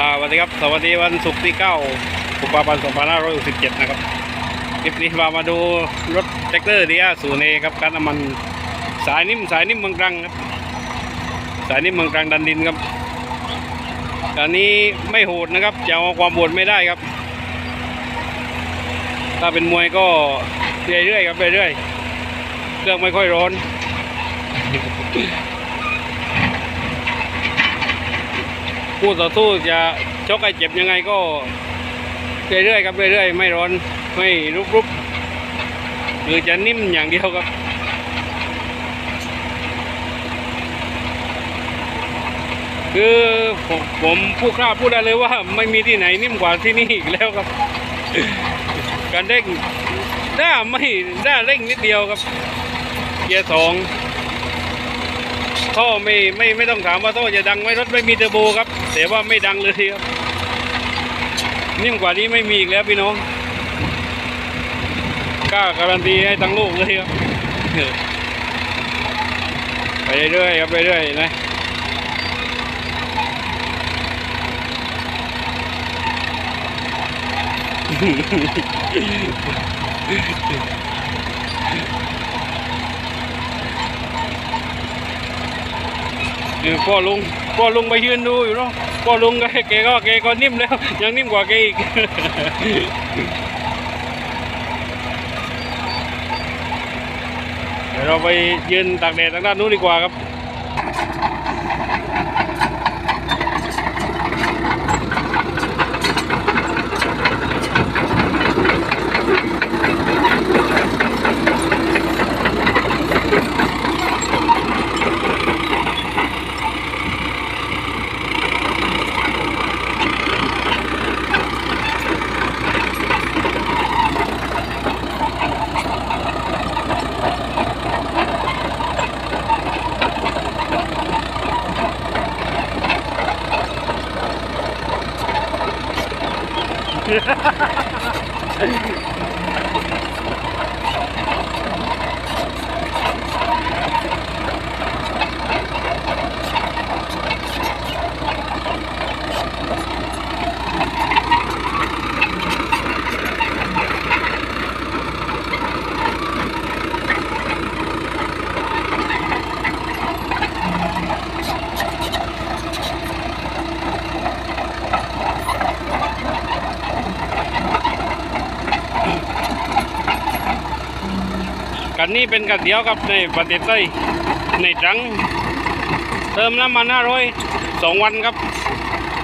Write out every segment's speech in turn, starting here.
สวัสดีครับสวัสดีวันศุกร์ที่9กุมภาพันธ์2567 นะครับคลิปนี้พามาดูรถแท็กเตอร์ดีอาสูเนครับการน้ำมันสายนิ่มสายนิ่มเมืองตรังครับ สายนิ่มเมืองตรังดันดินครับอันนี้ไม่โหดนะครับจะเอาความโหดไม่ได้ครับ ถ้าเป็นมวยก็เรื่อยๆครับเรื่อยๆเครื่องไม่ค่อยร้อน คู่ต่อสู้จะชกให้เจ็บยังไงก็ เรื่อยๆครับเรื่อยๆ ไม่ร้อนไม่รุบรุบหรือจะนิ่มอย่างเดียวครับคือผมผมผู้กล้าพูดได้เลยว่าไม่มีที่ไหนนิ่มกว่าที่นี่อีกแล้วครับ การเร่งด้าไม่ด้าเร่งนิดเดียวครับ เกียร์สองท่อไม่ไม่ไม่ต้องถามว่าท่อจะดังไหมรถไม่มีเทอร์โบครับ แต่ว่าไม่ดังเลยครับ นิ่มกว่านี้ไม่มีอีกแล้วพี่น้องกล้าการันตีให้ทั้งโลกเลยครับไปเรื่อยๆครับไปเรื่อยๆนะเออพ่อลุง พอลุงไปยืนดูอยู่เนาะพอลุงก็แกก็แกก็นิ่มแล้ว ยังนิ่มกว่าแกอีกเดี๋ยวเราไปยืนตากแดดทางด้านนู้นดีกว่าครับ นนี้เป็นกันเดียวครับในประเทศไทยในตรัง เติมน้ำมันห้าร้อยสองวันครับ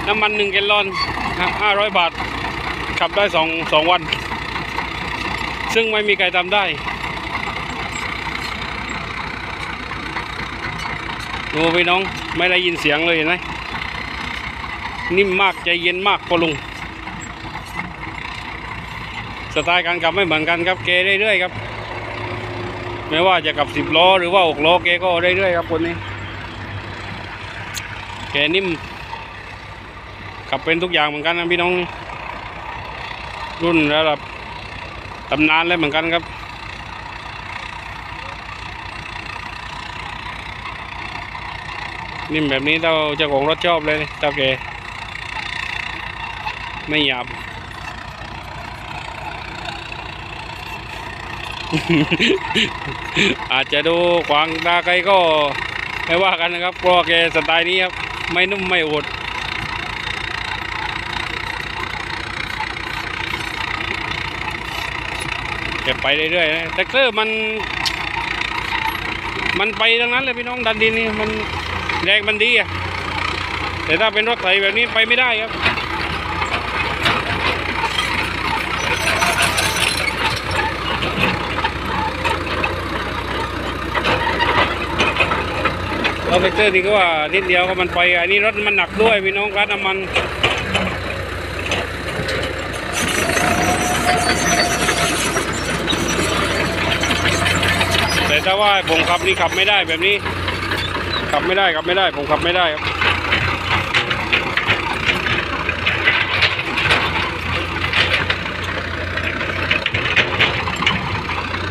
น้ำมันหนึ่งแกลลอนห้าร้อยบาท ขับได้สองสองวัน ซึ่งไม่มีใครทำได้ดูพี่น้องไม่ได้ยินเสียงเลยเห็นไหมนิ่มมากใจเย็นมากพอลุงสไตล์การขับไม่เหมือนกันครับเกเรื่อยๆครับ ไม่ว่าจะกับสิบล้อหรือว่าหกล้อแกก็เรื่อยๆครับคนนี้ แกนิ่มขับเป็นทุกอย่างเหมือนกันนะพี่น้อง รุ่นระดับตำนานเลยเหมือนกันครับนิ่มแบบนี้เจ้าเจ้าของรถชอบเลยเจ้าแกไม่หยาบ อาจจะดูขวางตาไกลก็ไม่ว่ากันนะครับเพราะว่าแกสไตล์นี้ครับ ไม่นุ่มไม่อดแกไปเรื่อยๆนะแท็กเตอร์มัน มันไปทังนั้นเลยพี่น้องดันดินนี่มันแรงมันดีอะแต่ถ้าเป็นรถไถแบบนี้ไปไม่ได้ครับ รถแท็กเตอร์นี่ก็ว่านิดเดียวก็มันไป อันนี้รถมันหนักด้วยพี่น้องครับน้ำมันแต่ถ้าว่าผมขับนี่ขับไม่ได้แบบนี้ ขับไม่ได้ขับไม่ได้ ผมขับไม่ได้ครับ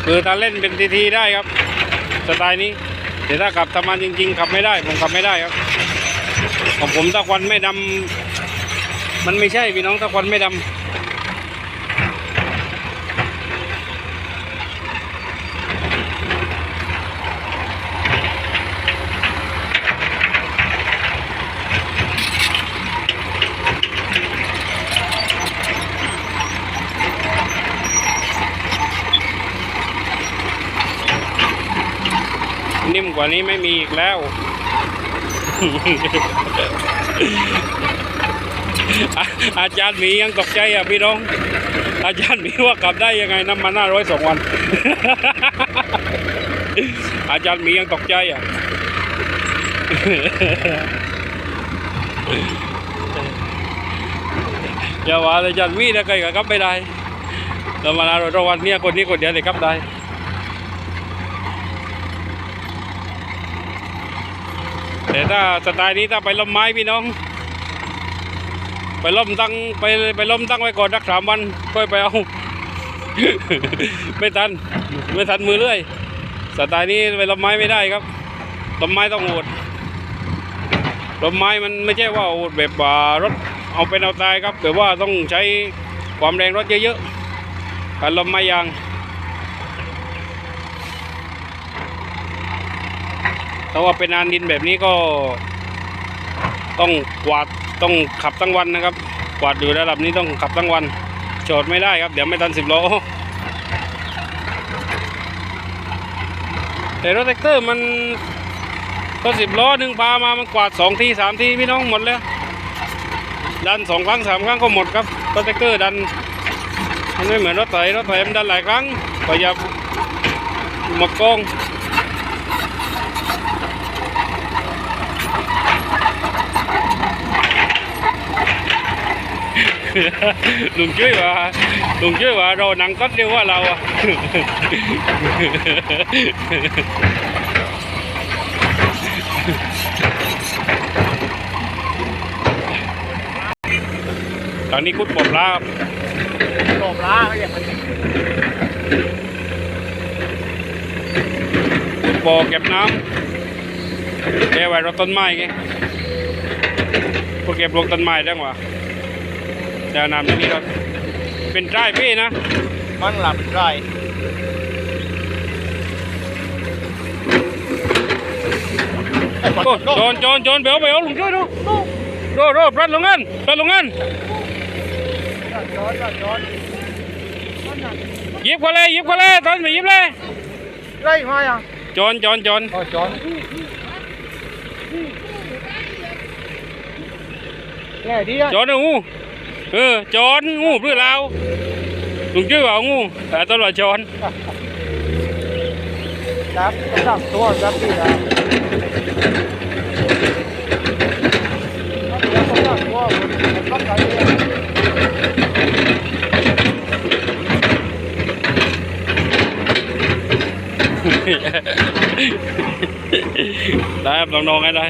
คือถ้าเล่นเป็นทีๆได้ครับ สไตล์นี้ แต่ถ้าขับทำงานจริง ๆขับไม่ได้ ผมขับไม่ได้ครับของผมตะควันไม่ดำมันไม่ใช่พี่น้องตะควันไม่ดำ นิ่มกว่านี้ไม่มีอีกแล้ว อาจารย์มียังตกใจอะพี่น้อง อาจารย์มีว่ากลับได้ยังไงน้ำมันห้าร้อยสองวัน อาจารย์มียังตกใจอะอย่าว่าอาจารย์มีนะใครก็กลับไม่ได้น้ำมันห้าร้อยสองวันเนี่ยคนนี้คนเดียวเลยกลับได้ แต่ถ้าสไตล์นี้ถ้าไปล้มไม้พี่น้อง ไปล้มตั้งไปไปล้มตั้งไว้ก่อนสักสามวันค่อยไปเอา ไม่ทันไม่ทันมือเรื่อยสไตล์นี้ไปล้มไม้ไม่ได้ครับล้มไม้ต้องโหดล้มไม้มันไม่ใช่ว่าโหดแบบว่ารถเอาเป็นเอาตายครับแบบว่าต้องใช้ความแรงรถเยอะๆการล้มไม้ยาง ถ้าว่าเป็นอานดินแบบนี้ก็ ต้องกวาดต้องขับทั้งวันนะครับ กวาดอยู่ระดับนี้ต้องขับทั้งวันโจดไม่ได้ครับ เดี๋ยวไม่ทันสิบล้อแต่รถแท็กเตอร์มันก็สิบล้อหนึ่งพามามันกวาดสองทีสามทีพี่น้องหมดแล้ว ดันสองครั้งสามครั้งก็หมดครับรถแท็กเตอร์ดันมันไม่เหมือนรถไถรถไถมันดันหลายครั้งก็อย่าหมดกอง ลุงช่วยว่าลุงช่วยว่าเรานังก็เรียกว่าเราอะตอนนี้คุดปลดลาครับโลบล้าไม่อย่างมันขุดบ่อเก็บน้ำแกไว้รถต้นไม้ไงพวกเก็บลงต้นไม้ได้หว่า แต่น้ำตรงนี้เราเป็นไร่พี่นะมันหลับไรโอ้โจนโจนโจนเบลเบลลุงช่วยดูโรโรปลัดลงเงินปลัดลงเงินย้อนย้อนหยิบเขาเลยหยิบเขาเลยตอนไม่หยิบเลยไล่มาอะโจนโจนโจนโอ้จอนแง่ดีอะโจนเอางู เออโจนงูเพื่อเราลุงช่วยว่างูแต่ต้นว่าโจนจับจับตัวจับที่อะจับตัวจับตัวจับใจได้ครับน้องๆให้ได้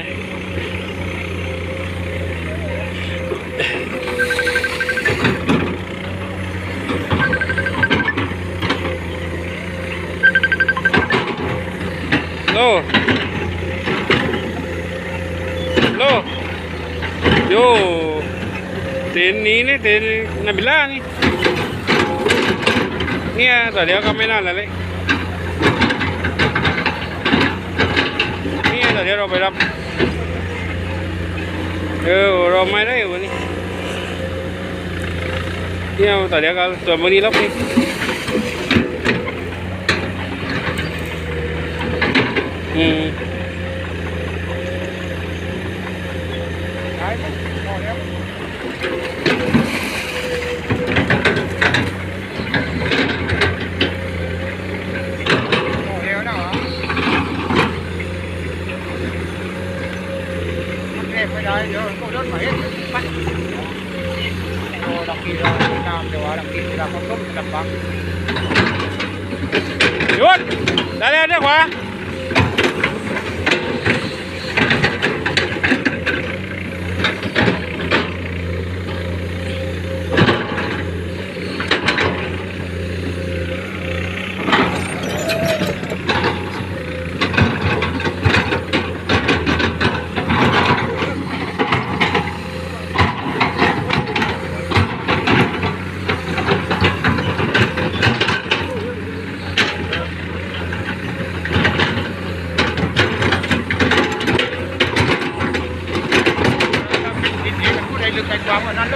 โลโลโยเต็นนี้นี่เต็นนาบิล่านี่เนี่ยแต่เดี๋ยวก็ไม่น่าละเลยเนี่แต่เดี๋ยวเราไปรับเออเราไม่ได้วันนี้ เนี่ยแต่เดี๋ย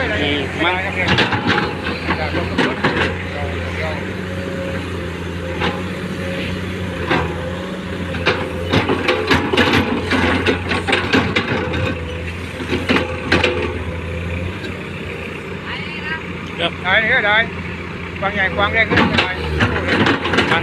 กว้างกว่านั้นเลยนะ อืม ไม่ได้ครับเนี่ยจากรถรถเราเรา ครับ ได้เนี่ยได้กว้างใหญ่กว้างเล็กเนี่ยได้ มัน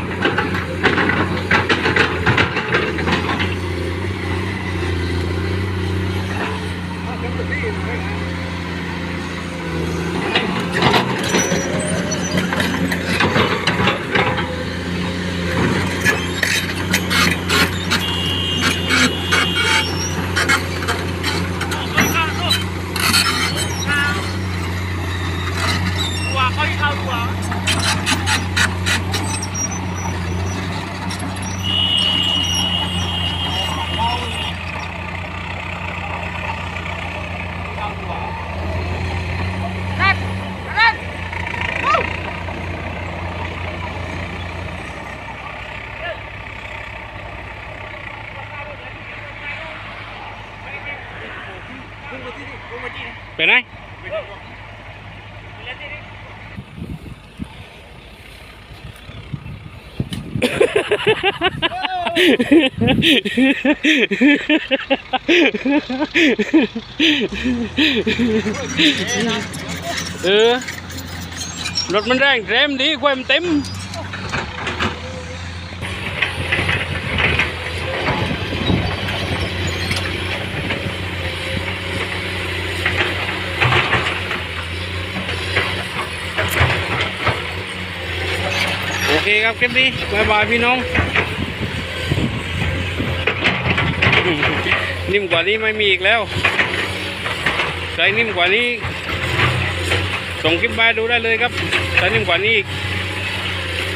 ว่าเขาเข้าตัว ไปไหนเออรถมั เคครับคลิปนี้บายบายพี่น้อง นิ่มกว่านี้ไม่มีอีกแล้วใครนิ่มกว่านี้ ส่งคลิปมาดูได้เลยครับใส่นิ่มกว่านี้อีก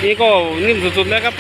นี่ก็นิ่มสุดๆแล้วครับ